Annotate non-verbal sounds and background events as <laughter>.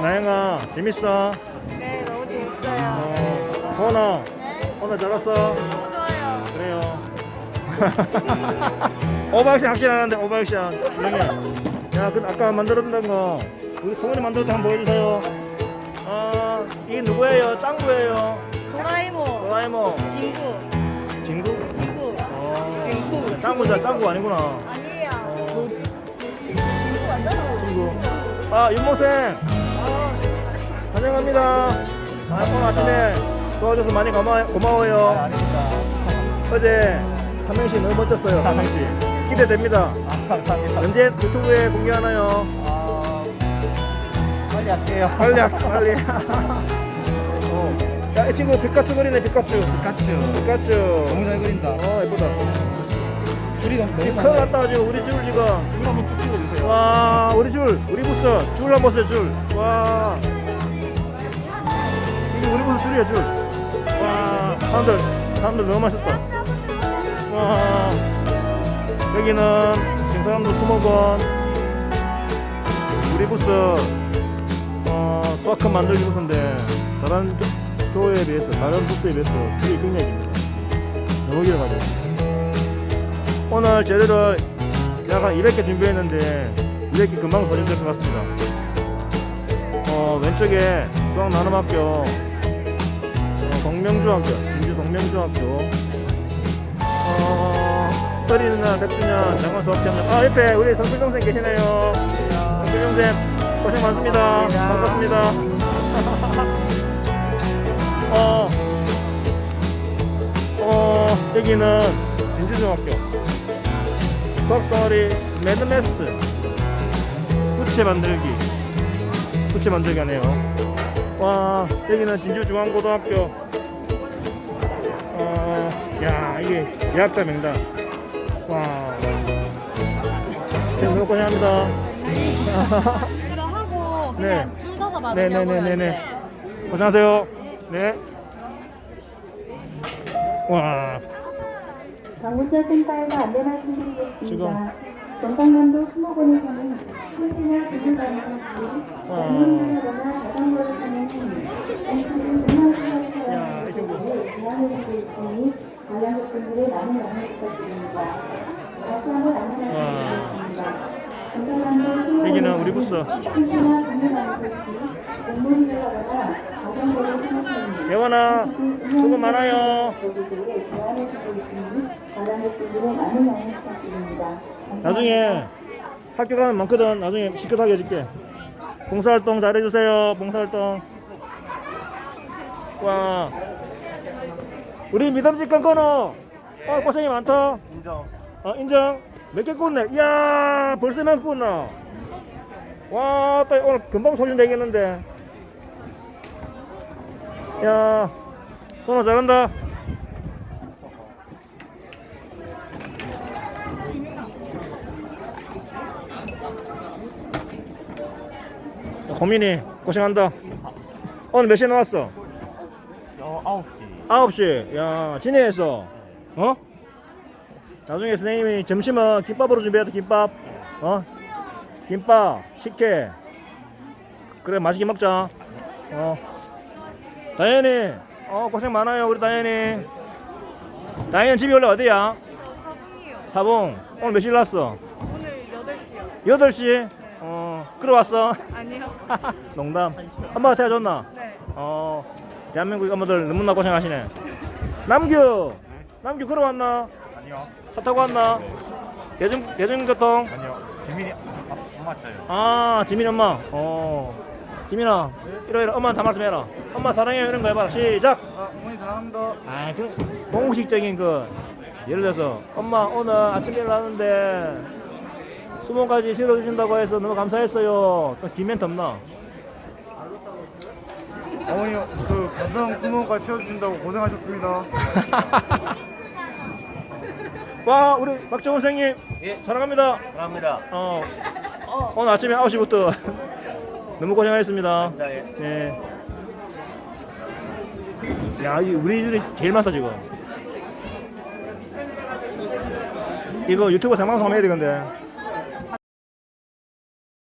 나영아 재밌어? 네, 너무 재밌어요. 어, 소원아 네, 오늘 잘 왔어? 너무 좋아요. 그래요. 오버액션 확실하는데 오버액션. 영희. 야, 그 아까 만들었던 거 우리 소원이 만들었던 거 한번 보여주세요. 아, 이게 누구예요? 짱구예요. 도라에몽, 도라에몽. 진구, 진구? 진구, 어, 진구. 짱구다. 짱구 아니구나. 아니에요. 어. 친구 맞잖아. 친구. 아, 윤모생. 아, 환영합니다. 아, 오늘 아침에 도와줘서 많이 고마, 고마워요. 아닙니다. 어제 삼행시 너무 멋졌어요. 삼행시. 기대됩니다. 아, 감사합니다. 언제 유튜브에 공개하나요? 아, 빨리 할게요. 빨리 <laughs> 빨리. 어. 야, 이 친구 피카츄 그리네 피카츄. 피카츄. 피카츄. 너무 잘 그린다. 어 예쁘다. 줄이 너무 지금 큰일 났다 지금 우리 줄 지금. 줄 한번 쭉 찍어주세요. 와 우리 줄 우리 부스 줄 한번 보세요 줄. 와 우리 부스 줄이야 줄. 와 사람들 사람들 너무 맛있다. 와 여기는 김사람도 수목원 우리 부스 어 수학科만들기 부스인데 다른 조- 조에 비해서 다른 부스에 비해서 되게 깁니다. 너무 길어가지고. 오늘 재료를 약 한 200개 준비했는데 200개 금방 소진될 것 같습니다. 어, 왼쪽에 수학 나눔학교 어, 동명중학교 인주 동명중학교 어, 떨이누나 백주년 장관 수학시험장 아 옆에 우리 성필동생 계시네요. 성필동생 고생 많습니다. 반갑습니다. <laughs> 어, 어, 여기는 인주중학교. 수학덩어리 매드메스. 부채 만들기. 부채 만들기 하네요 와 여기는 진주중앙고등학교 어, 야 이게 예약자 명단 와 너무 고생합니다 이거 하고 네. 그냥 줄 서서 받으려고요. 네네네네네 이제. 고생하세요 네 와, 방문자 센터에서 안내 말씀드리겠습니다. 지금. 영광남도 수목원에서는 주민단체 와. 방문하거나 자전거를 타는 문화시설 야, 이 친구. 사람들을 대안해주고 있으니 관람객분들의 많은 양해 부탁드립니다. 다시 한번 안내 말씀드리겠습니다. 영광남도 수목원에서는 여기는 우리 사람입니다. 예원아 수고 많아요 많은 양해 부탁드립니다. 나중에 학교 가면 많거든. 나중에 시끄럽게 해줄게. 봉사활동 잘해주세요. 봉사활동. 와. 우리 믿음직한 건어. 어, 고생이 많다. 인정. 어, 인정. 몇 개 꽂네. 이야, 벌써 몇 꽂나. 와, 또 오늘 금방 소진 되겠는데. 야, 건어 잘한다. 고민이 고생한다. 오늘 몇 시에 나왔어? 어, 9시. 9시. 야, 진해에서. 어? 나중에 선생님이 점심은 김밥으로 준비해야 돼, 김밥. 어? 김밥, 식혜. 그래, 맛있게 먹자. 어. 다현이. 어, 고생 많아요, 우리 다현이. 다현 집이 원래 어디야? 사봉이요. 사봉. 오늘 몇 시에 났어? 오늘 8시요. 8시? 어, 끌어왔어. 아니요. <laughs> 농담. 엄마가 태워줬나? 네. 어, 대한민국 엄마들 너무나 고생하시네. 남규, 남규 걸어왔나? 아니요. 차 타고 왔나? 대중 대중교통. 아니요. 재민이 아, 못 맞춰요. 아, 지민 엄마. 어, 지민아, 이러 이러 엄마 다 말씀 해라. 엄마 사랑해요 이런 거 해봐라. 시작. 아, 어머니 사랑합니다. 아, 그 공식적인 그 예를 들어서 엄마 오늘 아침에 일어나는데 수모까지 실어주신다고 해서 너무 감사했어요. 좀 기면 없나? 어머니 그 감성 수목까지 피워주신다고 고생하셨습니다. <laughs> 와, 우리 박정훈 선생님 예. 사랑합니다. 사랑합니다. 어, 오늘 아침에 9시부터 <laughs> 너무 고생하셨습니다. 예. 네. 야, 이 우리 줄이 제일 많다 지금. 이거 유튜브 생방송 하면 해야 되는데.